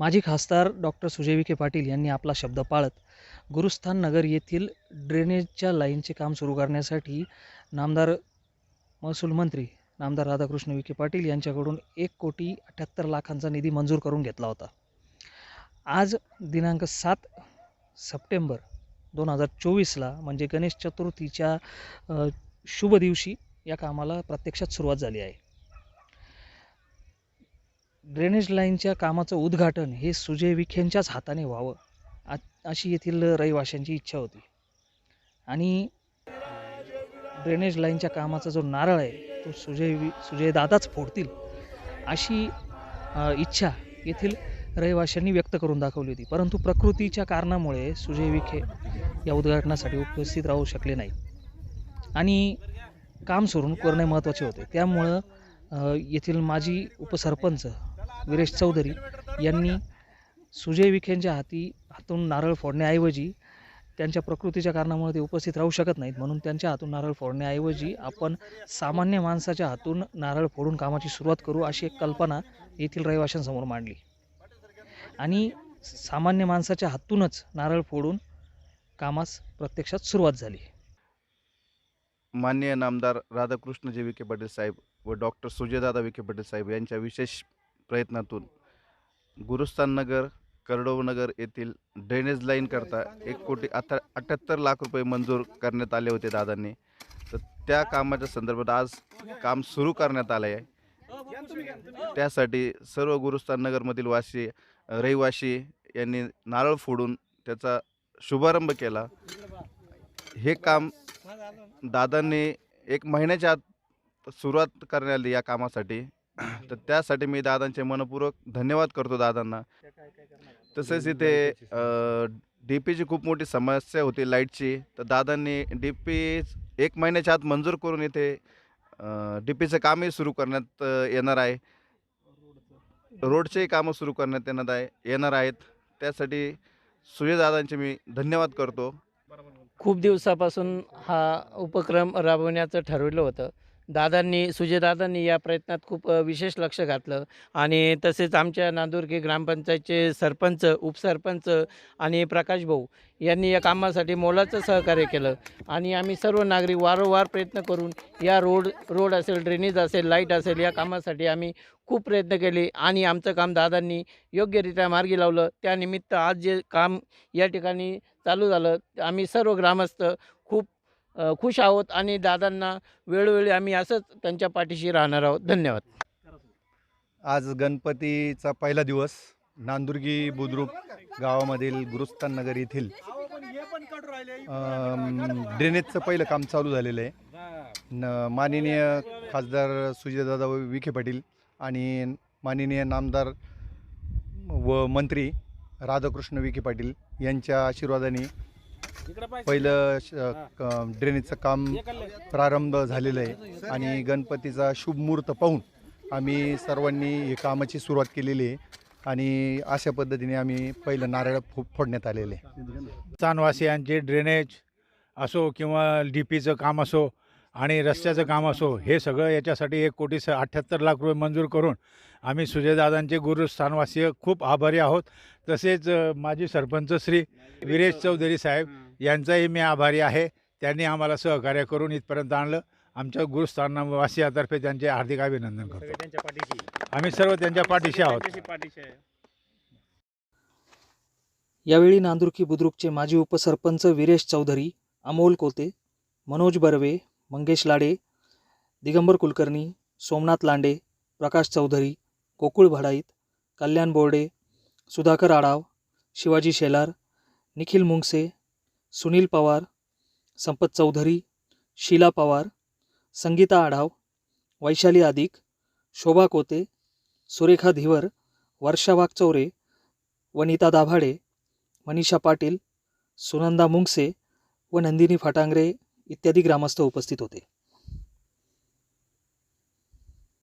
माजी खासदार डॉक्टर सुजय विखे पाटील यांनी आपला शब्द पाळत गुरुस्थान नगर येथील ड्रेनेजच्या लाईनचे काम सुरू करण्यासाठी नामदार महसूल मंत्री नामदार राधाकृष्ण विखे पाटील यांच्याकडून एक कोटी अठ्याहत्तर लाखांचा निधी मंजूर करून घेतला होता. आज दिनांक सात सप्टेंबर दोन हजार चोवीसला म्हणजे गणेश चतुर्थीच्या शुभ दिवशी या कामाला प्रत्यक्षात सुरुवात झाली आहे. ड्रेनेज लाईनच्या कामाचं उद्घाटन हे सुजय विखेंच्याच हाताने व्हावं आ अशी येथील रहिवाशांची इच्छा होती. आणि ड्रेनेज लाईनच्या कामाचा जो नारळ आहे तो सुजय वि सुजयदादाच फोडतील अशी इच्छा येथील रहिवाशांनी व्यक्त करून दाखवली होती. परंतु प्रकृतीच्या कारणामुळे सुजय विखे या उद्घाटनासाठी उपस्थित राहू शकले नाही. आणि काम सोडून करणे महत्त्वाचे होते. त्यामुळं येथील माजी उपसरपंच विरेश चौधरी यांनी सुजय विखेंच्या हाती हातून नारळ फोडण्याऐवजी त्यांच्या प्रकृतीच्या कारणामुळे ते उपस्थित राहू शकत नाहीत. म्हणून त्यांच्या हातून नारळ फोडण्याऐवजी आपण सामान्य माणसाच्या हातून नारळ फोडून कामाची सुरुवात करू अशी एक कल्पना येथील रहिवाशांसमोर मांडली. आणि सामान्य माणसाच्या हातूनच नारळ फोडून कामास प्रत्यक्षात सुरुवात झाली. माननीय नामदार राधाकृष्णजी विखे पाटील साहेब व डॉक्टर सुजयदादा विखे पाटील साहेब यांच्या विशेष प्रयत्नातून. गुरुस्थान नगर येथील ड्रेनेज लाईन करता एक कोटी अठ्ठा अठ्ठ्याहत्तर लाख रुपये मंजूर करण्यात आले होते दादांनी. तर त्या कामाच्या संदर्भात आज काम सुरू करण्यात आलं आहे त्यासाठी सर्व गुरुस्तान नगरमधील वासी रहिवासी यांनी नारळ फोडून त्याचा शुभारंभ केला. हे काम दादांनी एक महिन्याच्या आत सुरुवात करण्यात आली या कामासाठी. तर त्यासाठी मी दादांचे मनपूर्वक धन्यवाद करतो दादांना. तसेच इथे डी पीची खूप मोठी समस्या होती लाईटची. तर दादांनी डी पी एक महिन्याच्या आत मंजूर करून इथे डी पीचं कामही सुरू करण्यात येणार आहे. रोडचेही कामं सुरू करण्यात येणार आहे येणार आहेत. त्यासाठी सुजयदादांचे मी धन्यवाद करतो. खूप दिवसापासून हा उपक्रम राबवण्याचं ठरवलं होतं. दादांनी सुजयदादांनी या प्रयत्नात खूप विशेष लक्ष घातलं. आणि तसेच आमच्या नांदुर्गी ग्रामपंचायतचे सरपंच उपसरपंच आणि प्रकाश भाऊ यांनी या कामासाठी मोलाचं सहकार्य केलं. आणि आम्ही सर्व नागरिक वारंवार प्रयत्न करून या रोड रोड असेल ड्रेनेज असेल लाइट असेल या कामासाठी आम्ही खूप प्रयत्न केले. आणि आमचं काम दादांनी योग्यरित्या मार्गी लावलं. त्यानिमित्त आज जे काम या ठिकाणी चालू झालं आम्ही सर्व ग्रामस्थ खुश आहोत आणि दादांना वेळोवेळी आम्ही असंच त्यांच्या पाठीशी राहणार आहोत. धन्यवाद. आज गणपतीचा पहिला दिवस. नांदुर्गी बुद्रुक गावामधील गुरुस्तान नगर येथील ड्रेनेजचं पहिलं काम चालू झालेलं आहे. न माननीय खासदार सुजयदादा विखे पाटील आणि माननीय नामदार व मंत्री राधाकृष्ण विखे पाटील यांच्या आशीर्वादाने पहिलं श- क- ड्रेनेजचं काम प्रारंभ झालेलं आहे आणि गणपतीचा शुभ मुहूर्त पाहून आम्ही सर्वांनी हे कामाची सुरुवात केलेली आहे आणि अशा पद्धतीने आम्ही पहिलं नारळ फो फोडण्यात आलेलं आहे. स्थानवासियांचे ड्रेनेज असो किंवा डी पीचं काम असो आणि रस्त्याचं काम असो हे सगळं याच्यासाठी एक कोटी स अठ्ठ्याहत्तर लाख रुपये मंजूर करून आम्ही सुजयदादांचे गुरुस्थानवासीय खूप आभारी आहोत. तसेच अ, माजी सरपंच श्री विरेश चौधरी साहेब यांचाही मी आभारी आहे. त्यांनी आम्हाला सहकार्य करून इथपर्यंत आणलं. आमच्या गुरुस्थानवासियातर्फे त्यांचे हार्दिक अभिनंदन करतो. आम्ही सर्व त्यांच्या पाठीशी आहोत. यावेळी नांदुर्की बुद्रुकचे माजी उपसरपंच विरेश चौधरी अमोल कोते मनोज बर्वे मंगेश लाडे दिगंबर कुलकर्णी सोमनाथ लांडे प्रकाश चौधरी गोकुळ भडाईत कल्याण बोर्डे सुधाकर आडाव शिवाजी शेलार निखिल मुंगसे सुनील पवार संपत चौधरी शीला पवार संगीता आढाव वैशाली आदिक शोभा कोते सुरेखा धिवर वर्षा वाघचौरे वनिता दाभाडे मनीषा पाटील सुनंदा मुंगसे व नंदिनी फटांगरे इत्यादी ग्रामस्थ उपस्थित होते.